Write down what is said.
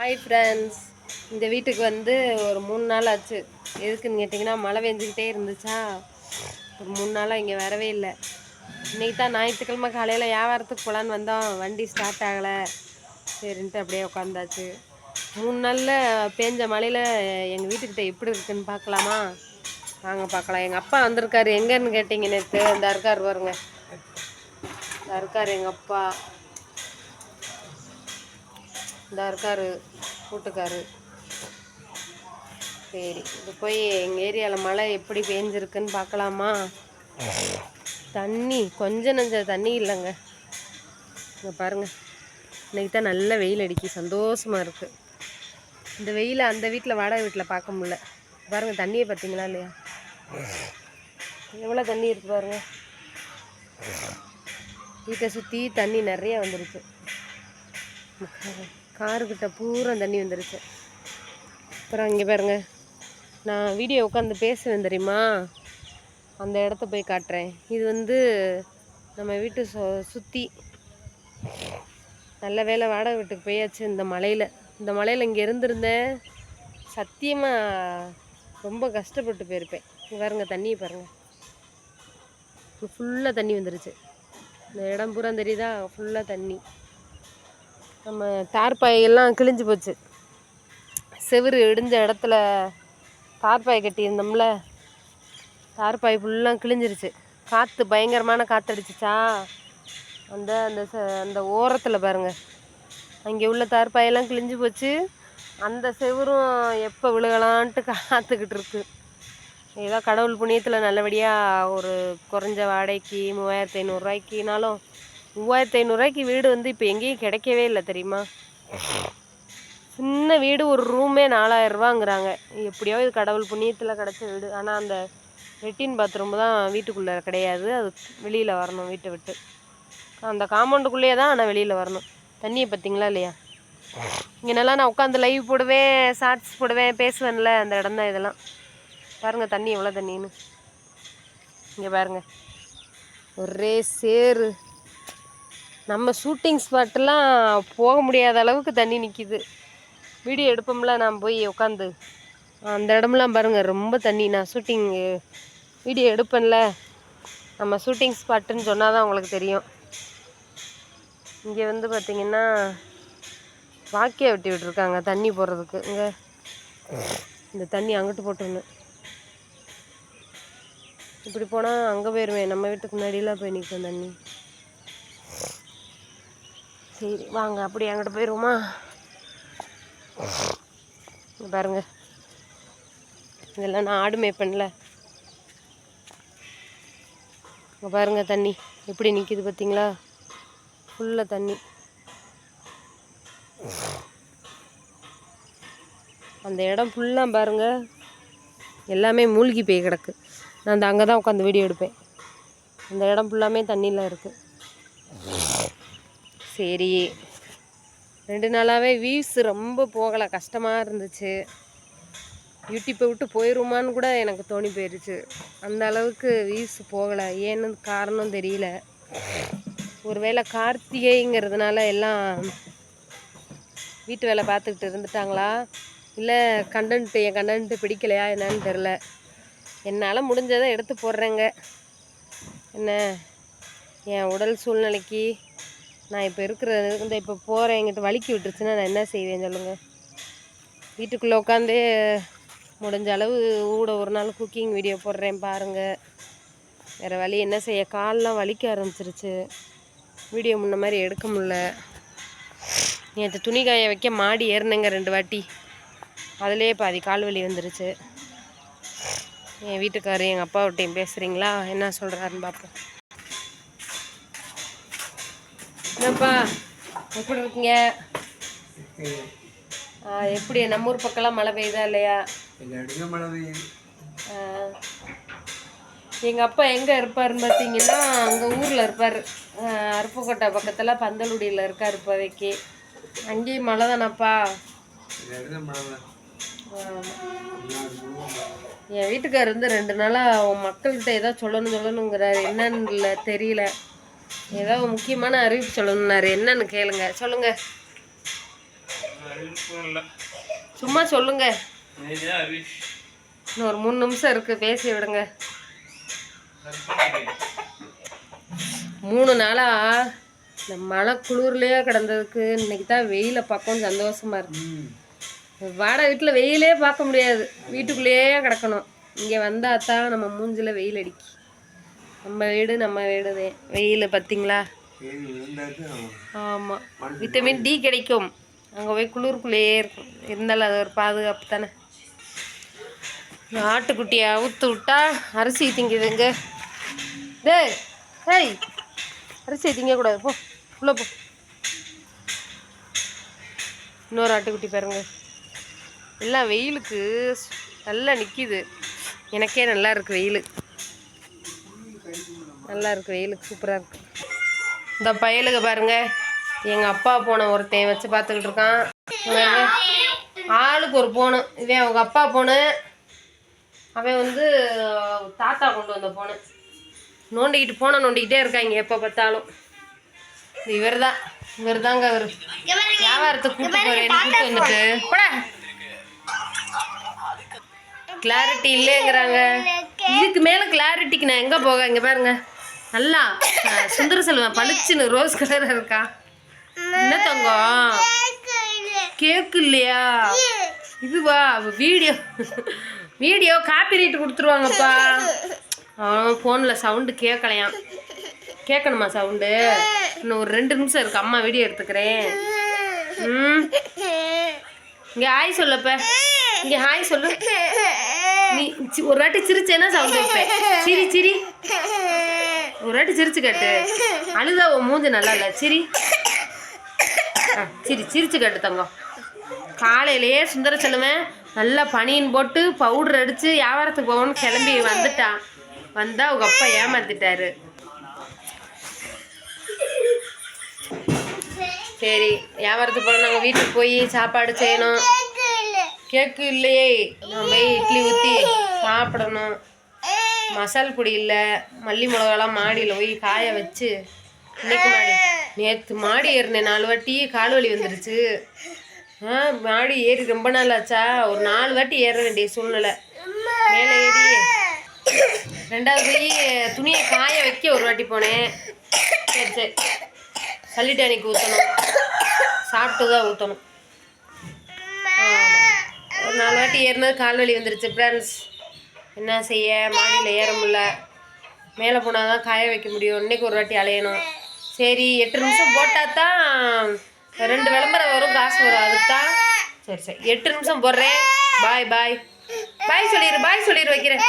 Hi friends இந்த வீட்டுக்கு வந்து ஒரு மூணு நாள் ஆச்சு. எதுக்குன்னு கேட்டிங்கன்னா மழை பெஞ்சிக்கிட்டே இருந்துச்சா? ஒரு மூணு நாளாக இங்கே வரவே இல்லை. இன்றைக்கி தான் ஞாயிற்றுக்கிழமை காலையில் வியாபாரத்துக்கு போகலான்னு வந்தோம். வண்டி ஸ்டார்ட் ஆகலை. சரின்ட்டு அப்படியே உட்காந்தாச்சு மூணு நாளில் பேஞ்ச மழையில் எங்கள் வீட்டுக்கிட்ட எப்படி இருக்குன்னு பார்க்கலாமா? வாங்க பார்க்கலாம். எங்கள் அப்பா வந்திருக்காரு. எங்கேன்னு கேட்டிங்க நேற்று இந்த இருக்கார் பாருங்க. இந்த இருக்கார் எங்கள் அப்பா. இந்த இருக்காரு கூட்டுக்காரு. சரி இது போய் எங்கள் ஏரியாவில் மழை எப்படி பேஞ்சிருக்குன்னு பார்க்கலாமா? தண்ணி கொஞ்சம் நஞ்ச தண்ணி இல்லைங்க. இங்கே பாருங்கள் இன்றைக்கி தான் நல்ல வெயில் அடிக்கி சந்தோஷமாக இருக்குது இந்த வெயிலை அந்த வீட்டில் வாடகை வீட்டில் பார்க்க முடில பாருங்கள் தண்ணியை பார்த்தீங்களா இல்லையா? எவ்வளோ தண்ணி இருக்கு பாருங்கள் வீட்டை சுற்றி தண்ணி நிறைய வந்துருச்சு. காருக்கிட்ட பூரா தண்ணி வந்துருச்சு. அப்புறம் இங்கே பாருங்க. நான் வீடியோ உட்காந்து பேசுவேன் தெரியுமா? அந்த இடத்த போய் காட்டுறேன். இது வந்து நம்ம வீட்டு சு சுற்றி நல்ல வேலை வாடகை வீட்டுக்கு போயாச்சு இந்த மலையில். இந்த மலையில் இங்கே இருந்திருந்தேன். சத்தியமாக ரொம்ப கஷ்டப்பட்டு போயிருப்பேன். பாருங்க தண்ணியை பாருங்கள் ஃபுல்லாக தண்ணி வந்துருச்சு. இந்த இடம் பூரா தெரியுதா? ஃபுல்லாக தண்ணி. நம்ம தார்பாய் கிழிஞ்சு போச்சு. செவுரு இடிஞ்ச இடத்துல தார்பாய் கட்டியிருந்தோம்ல தார்பாய் ஃபுல்லாக கிழிஞ்சிருச்சு. காற்று பயங்கரமான காற்று அடிச்சிச்சா அந்த அந்த ச அந்த ஓரத்தில் பாருங்கள் அங்கே உள்ள தார்பாயெல்லாம் கிழிஞ்சு போச்சு. அந்த செவுரும் எப்போ விழுகலான்ட்டு காத்துக்கிட்டு இருக்கு. ஏதோ கடவுள் புண்ணியத்தில் நல்லபடியாக ஒரு குறைஞ்ச வாடகைக்கு மூவாயிரத்து ஐநூறுரூவாய்க்குனாலும் மூவாயிரத்து ஐநூறுரூவாய்க்கு வீடு வந்து இப்போ எங்கேயும் கிடைக்கவே இல்லை தெரியுமா? சின்ன வீடு ஒரு ரூமே நாலாயிரரூவாங்கிறாங்க. எப்படியோ இது கடவுள் புண்ணியத்தில் கிடச்ச வீடு. ஆனால் அந்த லெட்டின் பாத்ரூம் தான் வீட்டுக்குள்ளே கிடையாது. அது வெளியில் வரணும் வீட்டை விட்டு. அந்த காம்பவுண்டுக்குள்ளேயே தான் ஆனால் வெளியில் வரணும். தண்ணியை பார்த்தீங்களா இல்லையா? இங்கே நல்லா நான் உட்காந்து லைவ் போடுவேன் ஷார்ட்ஸ் போடுவேன் பேசுவேன்ல. அந்த இடம் தான் இதெல்லாம். பாருங்கள் தண்ணி எவ்வளோ தண்ணின்னு. இங்கே பாருங்கள் ஒரே சேரு நம்ம ஷூட்டிங் ஸ்பாட்டெலாம் போக முடியாத அளவுக்கு தண்ணி நிற்கிது வீடியோ எடுப்போம்ல நான் போய் உட்காந்து அந்த இடம்லாம் பாருங்கள் ரொம்ப தண்ணி. நான் ஷூட்டிங் வீடியோ எடுப்பேன்ல. நம்ம ஷூட்டிங் ஸ்பாட்டுன்னு சொன்னால் தான் உங்களுக்கு தெரியும். இங்கே வந்து பார்த்திங்கன்னா வாக்கிய வெட்டி விட்டுருக்காங்க தண்ணி போடுறதுக்கு. இங்கே இந்த தண்ணி அங்கிட்டு போட்டுருந்தேன் இப்படி போனால் அங்கே போயிடுவேன் நம்ம வீட்டுக்கு முன்னாடிலாம் போய் நிற்கும் தண்ணி. சரி வாங்க அப்படி என்கிட்ட போயிடுவோமா பாருங்க. இதெல்லாம் நான் ஆடு மேய்ப்பேன்ல. இங்கே பாருங்கள் தண்ணி. எப்படி நிற்கிது பார்த்தீங்களா ஃபுல்லாக தண்ணி. அந்த இடம் ஃபுல்லாக பாருங்கள் எல்லாமே மூழ்கி போய் கிடக்கு. நான் அந்த அங்கே தான் உட்காந்து வீடியோ எடுப்பேன். அந்த இடம் ஃபுல்லாமே தண்ணியில் இருக்குது சரி. ரெண்டு நாளாகவே வியூஸ் ரொம்ப போகலை. கஷ்டமாக இருந்துச்சு. யூடியூப்பை விட்டு போயிடுமான்னு கூட எனக்கு தோணி போயிடுச்சு அந்த அளவுக்கு வியூஸ் போகலை. ஏன்னு காரணம் தெரியல. ஒருவேளை கார்த்திகைங்கிறதுனால எல்லாம் வீட்டு வேலை பார்த்துக்கிட்டு இருந்துட்டாங்களா? இல்லை கண்டென்ட்டு என் கண்டென்ட்டு பிடிக்கலையா என்னன்னு தெரில என்னால் முடிஞ்சதை எடுத்து போடுறேங்க. என்ன? என் உடல் சூழ்நிலைக்கு நான் இப்போ இருக்கிற இந்த இப்போ போகிறேன் எங்கிட்ட வலிக்கி விட்டுருச்சுன்னா நான் என்ன செய்வேன் சொல்லுங்கள் வீட்டுக்குள்ளே உட்காந்து முடிஞ்ச அளவு ஊட ஒரு நாள் குக்கிங் வீடியோ போடுறேன் பாருங்கள் வேறு வழி என்ன செய்ய? கால்லாம் வலிக்க ஆரம்பிச்சிருச்சு. வீடியோ முன்ன மாதிரி எடுக்க முடில நேற்று துணி காய வைக்க மாடி ஏறினேங்க ரெண்டு வாட்டி. அதுலேயே பாதி கால் வலி வந்துருச்சு. என் வீட்டுக்காரர் எங்கள் அப்பாவட்டையும் பேசுகிறீங்களா என்ன சொல்கிறாருன்னு பார்ப்போம் என்னப்பா எப்படி இருக்கீங்க? எப்படி நம்ம ஊர் பக்கம்லாம் மழை பெய்யுதா இல்லையா? எல்லா மழை பெய்யுது. எங்கள் அப்பா எங்கே இருப்பாருன்னு பார்த்தீங்கன்னா அங்கே ஊரில் இருப்பார். அருப்புக்கோட்டை பக்கத்தில் பந்தலுடியில் இருக்கார் இப்போதைக்கு. அங்கேயும் மழை தானப்பா? என் வீட்டுக்காரர் வந்து ரெண்டு நாளாக மக்கள்கிட்ட ஏதோ சொல்லணும் சொல்லணுங்கிறாரு. என்னன்னு தெரியல. ஏதோ முக்கியமான அறிவிப்பு சொல்லணும்னாரு. என்னன்னு கேளுங்க. சொல்லுங்க. சும்மா சொல்லுங்க. இன்னும் ஒரு மூணு நிமிஷம் இருக்கு. பேசி விடுங்க. மூணு நாளா இந்த மழை குளிர்லயே கிடந்ததுக்கு இன்னைக்கு தான் வெயில பார்க்கணும் சந்தோஷமா இருக்கு. வாடகை வீட்டில் வெயிலே பார்க்க முடியாது. வீட்டுக்குள்ளேயே கிடக்கணும். இங்கே வந்தால் தான் நம்ம மூஞ்சில் வெயில் அடிக்கும். நம்ம வீடு நம்ம வீடு தான் வெயில் பார்த்தீங்களா ஆமாம் விட்டமின் டி கிடைக்கும். அங்கே போய் குளிருக்குள்ளேயே இருக்கும். இருந்தாலும் அது ஒரு பாதுகாப்பு தானே? ஆட்டுக்குட்டியை அவுத்து விட்டா அரிசி திங்குதுங்க டேய் ஹேய் அரிசி திங்கக்கூடாது. போ உள்ளே போ. இன்னொரு ஆட்டுக்குட்டி பாருங்க. எல்லாம் வெயிலுக்கு நல்லா நிற்கிது எனக்கே நல்லா இருக்கு வெயில். நல்லா இருக்கு வெயிலுக்கு சூப்பராக இருக்கு. இந்த பயலுக்கு பாருங்க எங்கள் அப்பா போனை ஒருத்தன் வச்சு பார்த்துக்கிட்டு இருக்கான். ஆளுக்கு ஒரு போனு இவன் அவங்க அப்பா போனு அவன் வந்து தாத்தா கொண்டு வந்த போனு நோண்டிக்கிட்டு போனை நோண்டிக்கிட்டே இருக்காங்க எப்போ பார்த்தாலும். இவர் தான் இவர். தாங்க அவர் வியாபாரத்துக்கு கூப்பிட்டு போறேன் கூப்பிட்டு வந்துட்டு. கிளாரிட்டி இல்லைங்கிறாங்க. இதுக்கு மேலே கிளாரிட்டிக்கு நான் எங்கே போக இங்கே பாருங்க. நல்லா சுந்தர செல்வன் பளிச்சுன்னு ரோஸ் கலராக இருக்கா? என்ன தங்கம்? கேக்கு இல்லையா? இதுவா வீடியோ வீடியோ காப்பி ரைட் கொடுத்துருவாங்கப்பா. அவன் ஃபோனில் சவுண்டு கேட்கலையாம் கேட்கணுமா சவுண்டு இன்னும் ஒரு ரெண்டு நிமிஷம் இருக்கு அம்மா வீடியோ எடுத்துக்கிறேன். ம். இங்கே ஹாய் சொல்லப்ப. இங்கே ஹாய் சொல்லு. நீ சி- ஒரு வாட்டி சிரிச்சேன்னா சவுண்டு வைப்பேன் சிரி சிரி. ஒரு வாட்டி சிரிச்சு காட்டு. அழுதா உன் மூஞ்சி நல்லா இல்லை. சிரி. சிரி. சிரிச்சு காட்டு தங்கம். காலையிலேயே சுந்தர செல்வன் நல்லா பனியன் போட்டு பவுடர் அடித்து வியாபாரத்துக்கு போகணும்னு கிளம்பி வந்துட்டான் வந்தா அவங்க அப்பா ஏமாத்திட்டாரு. சரி வியாபாரத்துக்கு போகணும் நாங்கள் வீட்டுக்கு போய் சாப்பாடு செய்யணும். கேக்கு இல்லையே. நான் போய் இட்லி ஊற்றி சாப்பிடணும். மசால் பொடி இல்லை மல்லி மிளகாலாம் மாடியில் போய் காய வச்சு இன்னைக்கு மாடி. நேற்று மாடி ஏறினேன் நாலு வாட்டி கால் வலி வந்துருச்சு. ஆ மாடி ஏறி ரொம்ப நாள் ஆச்சா? ஒரு நாலு வாட்டி ஏற வேண்டிய சூழ்நிலை. மேலே ஏறி ரெண்டாவது போய் துணியை காய வைக்க ஒரு வாட்டி போனேன். சரி சரி சளி டானிக் ஊற்றணும் சாப்பிட்டு தான் ஊற்றணும் ஒரு நாலு வாட்டி ஏறினது கால் வலி வந்துருச்சு ஃப்ரெண்ட்ஸ் என்ன செய்ய? மாடியில் ஏற முடில மேலே போனால் தான் காய வைக்க முடியும். இன்னைக்கு ஒரு வாட்டி அலையணும். சரி எட்டு நிமிஷம் போட்டால் தான் ரெண்டு விளம்பரம் வரும் காசு வரும். அதுக்கு தான் சரி சரி. எட்டு நிமிஷம் போடுறேன். பாய் பாய். பாய் சொல்லிடு பாய் சொல்லிடு வைக்கிறேன்.